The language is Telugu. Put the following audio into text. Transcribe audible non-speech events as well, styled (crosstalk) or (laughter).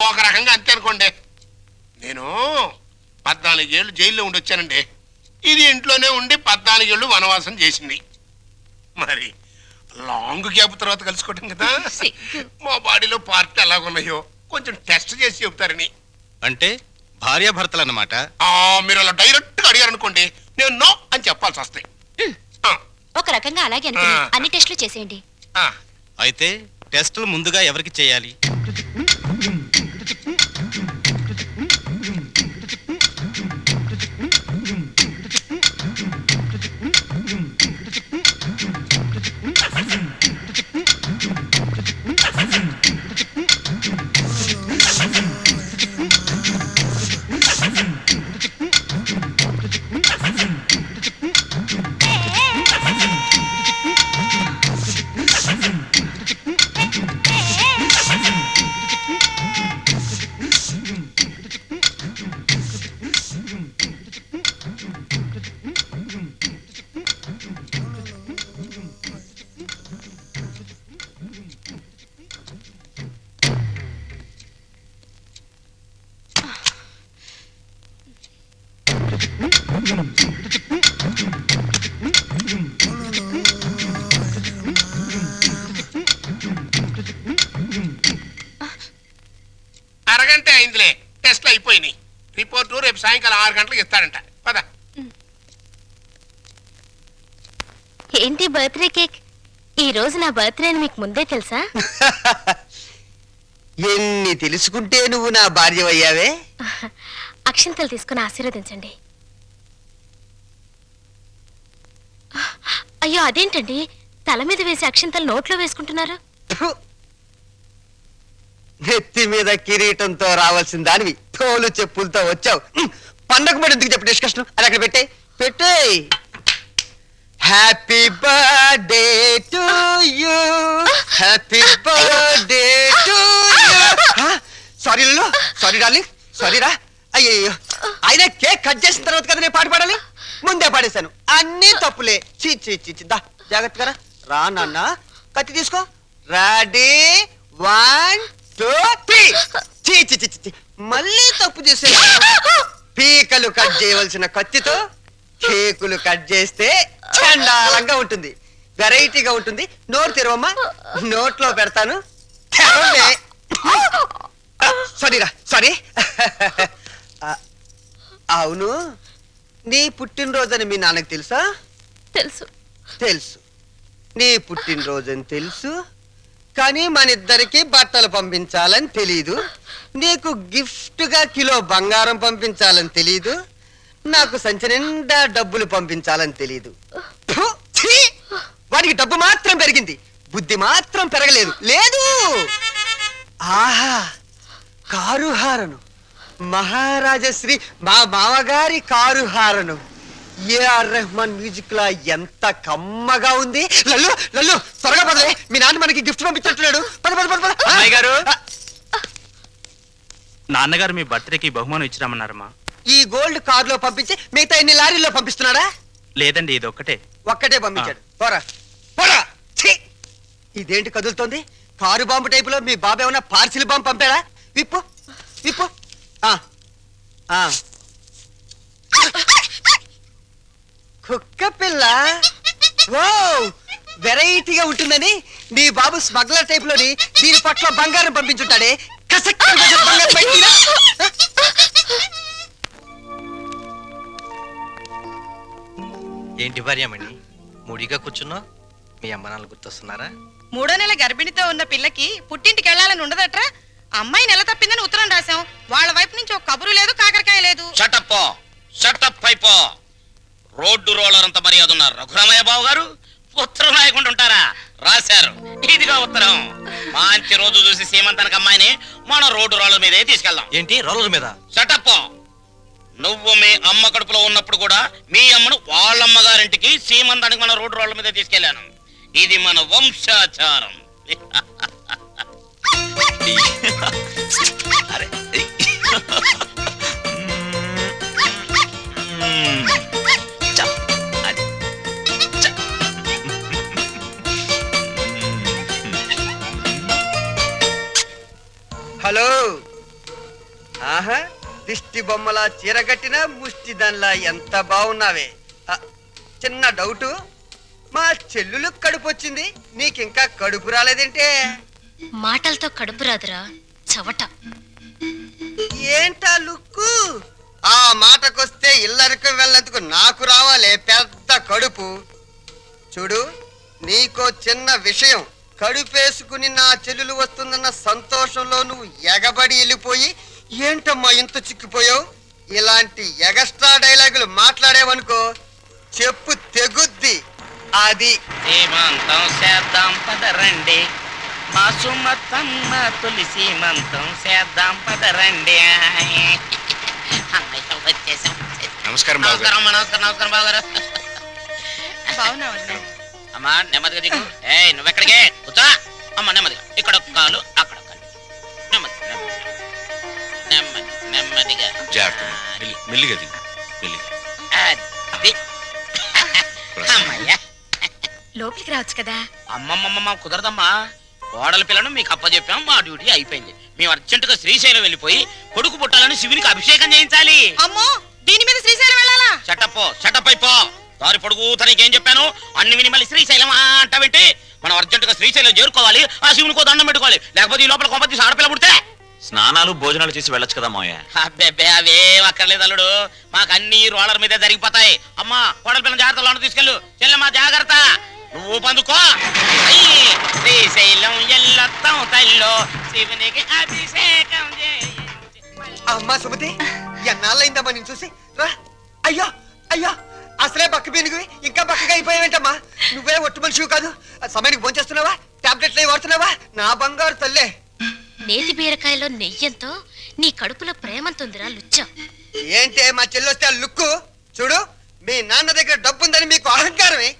ఒక రకంగా అంతే అనుకోండి. నేను పద్నాలుగేళ్ళు జైల్లో ఉండి వచ్చానండి. ఇది ఇంట్లోనే ఉండి పద్నాలుగేళ్ళు వనవాసం చేసింది. మరి లాంగ్ గ్యాప్ తర్వాత కలుసుకోవటం కదా. మా బాడీలో పార్టీ ఎలాగున్నాయో కొంచెం టెస్ట్ చేసి చెప్తారని. అంటే భార్యాభర్తలు అన్నమాట ఆ, మీరు అలా డైరెక్ట్గా అడిగారు అనుకోండి నేను నో అని చెప్పాల్సి వస్తాయి. ఒక రకంగా అలాగే. అన్ని టెస్టులు చేసేయండి. ఆ. అయితే టెస్టులు ముందుగా ఎవరికి చేయాలి? అరగంట అయిందిలే. టెస్ట్లు అయిపోయినాయి. రిపోర్టు రేపు సాయంకాలం ఆరు గంటలకు ఇస్తాడంట. పద. ఏంటి బర్త్డే కేక్? ఈ రోజు నా బర్త్డే అని మీకు ముందే తెలుసా? (laughs) ఎన్ని తెలుసుకుంటే నువ్వు నా భార్య అయ్యావే అక్షింతలు తీసుకుని ఆశీర్వదించండి. అయ్యో అదేంటండి? తల మీద వేసి అక్షింతలు నోట్లో వేసుకుంటున్నారు. నెత్తి మీద కిరీటంతో రావాల్సిన దానివి తోలు చెప్పులతో వచ్చావు. పండగ మరి ఎందుకు చెప్పు డిస్కషన్? అది అక్కడ పెట్టే పెట్టే happy birthday to you happy birthday to you sorry sorry darling sorry రా. అయ్యయ్యో. అయినా కేక్ కట్ చేసిన తర్వాత కదా నేను పాట పాడాలి? ముందే పడేశాను. అన్ని తప్పులే. చీ చీ చీ చీ. దా జాగ్రత్తగా రా. నాన్న. కత్తి తీసుకో. రెడీ. One two three. చీ చీ చీ చీ, చీ మళ్ళీ తప్పు చేసే పీకలు కట్ చేయవలసిన కత్తితో కేకులు కట్ చేస్తే చండాలంగా ఉంటుంది. వెరైటీగా ఉంటుంది. నోరు తెరవమ్మా. నోట్లో పెడతాను. తెరవలే. సారీరా సారీ. అవును. నీ పుట్టినరోజని మీ నాన్నకు తెలుసా? తెలుసు. తెలుసు. నీ పుట్టినరోజని తెలుసు. కానీ మన ఇద్దరికి బట్టలు పంపించాలని తెలీదు. నీకు గిఫ్ట్గా కిలో బంగారం పంపించాలని తెలీదు. నాకు సంచి నిండా డబ్బులు పంపించాలని తెలీదు! వాడికి డబ్బు మాత్రం పెరిగింది. బుద్ధి మాత్రం పెరగలేదు. లేదు! ఆహా! కారు హారను మహారాజశ్రీ మా మామగారి car horn AR Rahman music లా ఎంత కమ్మగా ఉంది? లల్లు లల్లు త్వరగా పదలే మీ నాన్న మనకి గిఫ్ట్ పంపించట్లేడు. పద పద పద! అమ్మాయి గారు. నాన్నగారు మీ బర్త్డేకి బహుమానం ఇచ్చిరామన్నారమ్మా ఈ గోల్డ్ కార్లో పంపించి మిగతా ఎన్ని లారీల్లో పంపిస్తున్నాడా? లేదండి ఇది ఒక్కటే. ఒక్కటే పంపించాడు. పోరా. పోరా! ఇదేంటి కదులుతోంది? కారు బాంబు టైపులో మీ బాబు ఏమన్నా పార్సిల్ బాంబు పంపాడా? విప్పు విప్పు. కుక్క పిల్ల? ఓ వెరైటీగా ఉంటుందని నీ బాబు స్మగ్లర్ టైప్లోని దీని పట్ల బంగారం పంపించుంటాడే. కసక్ బంగారం ఏంటి భార్యమణి? మూడిగా కూర్చున్నావు? మీ అమ్మ నాన్న గుర్తొస్తున్నారా? మూడో నెల గర్భిణితో ఉన్న పిల్లకి పుట్టింటికి వెళ్ళాలని ఉండదట్రా? అమ్మాయి నెల తప్పిందని ఉత్తరం రాశాం. వాళ్ళ వైపు నుంచి ఒక కబురు లేదు కాకరకాయ లేదు. షటప్ షటప్ అయిపో రోడ్డు రోలర్ అంత మర్యాద ఉన్నారు రఘురామయ్య బాబు గారు ఉత్తరం రాయకుండా ఉంటారా? రాశారు. ఇదిగో ఉత్తరం. మంచి రోజు చూసి సీమంతానికి అమ్మాయిని మన రోడ్డు రోలర్ మీదే తీసుకెళ్దాం. ఏంటి? రోలర్ మీద? షటప్ నువ్వు మీ అమ్మ కడుపులో ఉన్నప్పుడు కూడా మీ అమ్మను వాళ్ళమ్మ గారింటికి సీమంతానికి మన రోడ్డు రోడ్ల మీద తీసుకెళ్ళాను ఇది మన వంశాచారం. (laughs) అరే హలో. ఆహా దిష్టి బొమ్మలా చీరగట్టిన ముష్టి దానిలా ఎంత బాగున్నావే చిన్న డౌటు మా చెల్లులు కడుపు వచ్చింది నీకింకా కడుపు రాలేదేంటే? మాటలతో కడుపు రాదురా చవట. ఏంటా లుక్కు? ఆ మాటకొస్తే ఇల్లరికి వెళ్ళేందుకు నాకు రావాలే పెద్ద కడుపు. చూడు నీకో చిన్న విషయం. కడుపేసుకుని నా చెల్లెలు వస్తుందన్న సంతోషంలో నువ్వు ఎగబడి వెళ్ళిపోయి ఏంటమ్మా ఇంత చిక్కిపోయావు? ఇలాంటి ఎగస్ట్రా డైలాగులు మాట్లాడేవనుకో చెప్పు తెగుద్ది. అది సీమంతం చేద్దాం పదరండి మా సుమతమ్మ తొలి సీమంతం చేద్దాం పదరండి వచ్చేసాం. నమస్కారం నమస్కారం నమస్కారం నమస్కారం బాగున్నావన్నా అమ్మా నెమ్మదిగా దిగు. ఏయ్ నువ్వెక్కడికే? కూర్చో అమ్మ నెమ్మదిగా. ఇక్కడ ఒక కాలు అక్కడ ఒక కాలు నెమ్మది నెమ్మది నెమ్మది నెమ్మదిగా మెల్లిగా దిగు. మెల్లిగా. అది. అమ్మయ్యా. లోపలికి రావచ్చు కదా? అమ్మమ్మమ్మ కుదరదమ్మా. కోడల పిల్లను మీకు అప్పచెప్పాం మా డ్యూటీ అయిపోయింది. మేము అర్జెంటుగా శ్రీశైలం వెళ్ళిపోయి కొడుకు పుట్టాలని శివునికి అభిషేకం చేయించాలి. అమ్మో దీని మీద శ్రీశైలం వెళ్ళాలా? చట్టప్పో చట్టప్ అయిపో దారి పొడుగు తనకి ఏం చెప్పాను? అన్ని విని మళ్ళీ శ్రీశైలం అంటావేంటి మనం అర్జెంటుగా శ్రీశైలం చేరుకోవాలి. ఆ శివునికో దండం పెట్టుకోవాలి. లేకపోతే ఈ లోపల కొంపతి ఆడపిల్ల పుడితే? స్నానాలు భోజనాలు చేసి వెళ్ళొచ్చు కదా మావయ్య? అబ్బెబ్బే అవేం అక్కర్లేదు అల్లుడు. మాకు అన్ని రోలర్ మీదే జరిగిపోతాయి. అమ్మా కోడల పిల్లల జాగ్రత్త లోన తీసుకెళ్ళు. చెల్లెమ్మా జాగ్రత్త. నువ్వు పందుకో. శ్రీశైలం ఎల్లొత్తం తల్లో శివునికి అభిషేకం అమ్మా సుమతి ఎన్నాళ్ళైందమ్మా నేను చూసి? రా. అయ్యో అయ్యో. అసలే బక్క పీనుగువి ఇంకా బక్కగా అయిపోయావేంటమ్మా? నువ్వే ఒట్టు మనిషివి కాదు. ఆ సమయానికి భోంచేస్తున్నావా? టాబ్లెట్లు అవి వాడుతున్నావా? నా బంగారు తల్లే. నేతి బీరకాయలో నెయ్యంతో నీ కడుపులో ప్రేమంతుందిరా లుచ్చా. ఏంటే మా చెల్లొస్తే ఆ లుక్కు? చూడు మీ నాన్న దగ్గర డబ్బుందని మీకు అహంకారమే.